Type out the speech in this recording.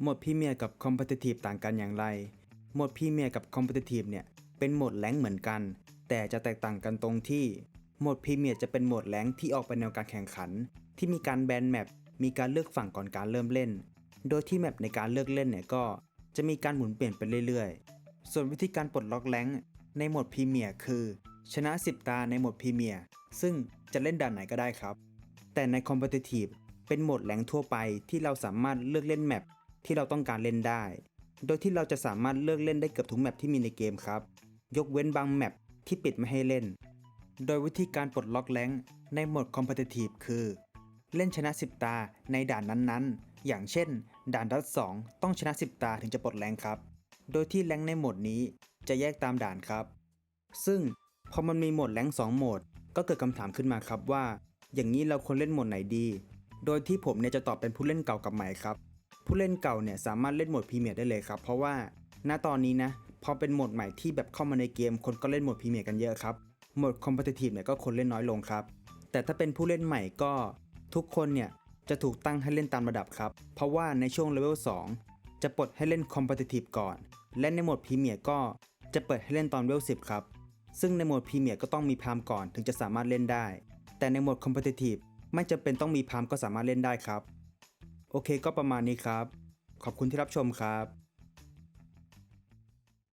โหมดพรีเมียร์กับคอมเพ t i ทีฟต่างกันอย่างไร โหมดพรีเมียร์กับคอมเพ t i ทีฟเนี่ยเป็นโหมดแรงเหมือนกัน แต่จะแตกต่างกันตรงที่โหมดพรีเมียร์จะเป็นโหมดแรงที่ออกไปแนวการแข่งขัน ที่มีการแบนแมปมีการเลือกฝั่งก่อนการเริ่มเล่น โดยที่แมปในการเลือกเล่นเนี่ยก็จะมีการหมุนเปลี่ยนไปเรื่อยๆ ส่วนวิธีการปลดล็อกแรงในโหมดพรีเมียร์คือ ชนะ 10 ตาในโหมดพรีเมียร์ซึ่งจะเล่นด่านไหนก็ได้ครับ แต่ในคอมเพ t i ทีฟเป็นโหมดแรงทั่วไปที่เราสามารถเลือกเล่นแมป ที่เราต้องการเล่นได้ โดยที่เราจะสามารถเลือกเล่นได้เกือบทุกแมปที่มีในเกมครับ ยกเว้นบางแมปที่ปิดไม่ให้เล่น โดยวิธีการปลดล็อกแรงในโหมดคอมเพ t i ทีฟคือ เล่นชนะ 10 ตาในด่านนั้นๆ อย่างเช่น ด่านดัด2ต้องชนะ 10 ตาถึงจะปลดแรงครับ โดยที่แรงในโหมดนี้จะแยกตามด่านครับ ซึ่งพอมันมีโหมดแรง2โหมด ก็เกิดคำถามขึ้นมาครับว่า อย่างนี้เราควรเล่นโหมดไหนดี โดยที่ผมเนี่ยจะตอบเป็นผู้เล่นเก่ากับใหม่ครับ ผู้เล่นเก่าเนี่ยสามารถเล่นโหมดพรีเมียร์ได้เลยครับ เพราะว่าณตอนนี้นะพอเป็นโหมดใหม่ที่แบบเข้ามาในเกม คนก็เล่นโหมดพรีเมียร์กันเยอะครับโหมดคอมเพ t i ทีฟเนี่ยก็คนเล่นน้อยลงครับ แต่ถ้าเป็นผู้เล่นใหม่ก็ทุกคนเนี่ยจะถูกตั้งให้เล่นตามระดับครับ เพราะว่าในช่วงเลเวล2จะปลดให้เล่นคอมเพ t i ทีฟก่อน และในโหมดพรีเมียร์ก็จะเปิดให้เล่นตอนเลเวล10 ครับ ซึ่งในโหมดพรีเมียร์ก็ต้องมีพามก่อนถึงจะสามารถเล่นได้ แต่ในโหมดคอมเพ t i ทีฟไม่จำเป็นต้องมีพามก็สามารถเล่นได้ครับ โอเคก็ประมาณนี้ครับ ขอบคุณที่รับชมครับ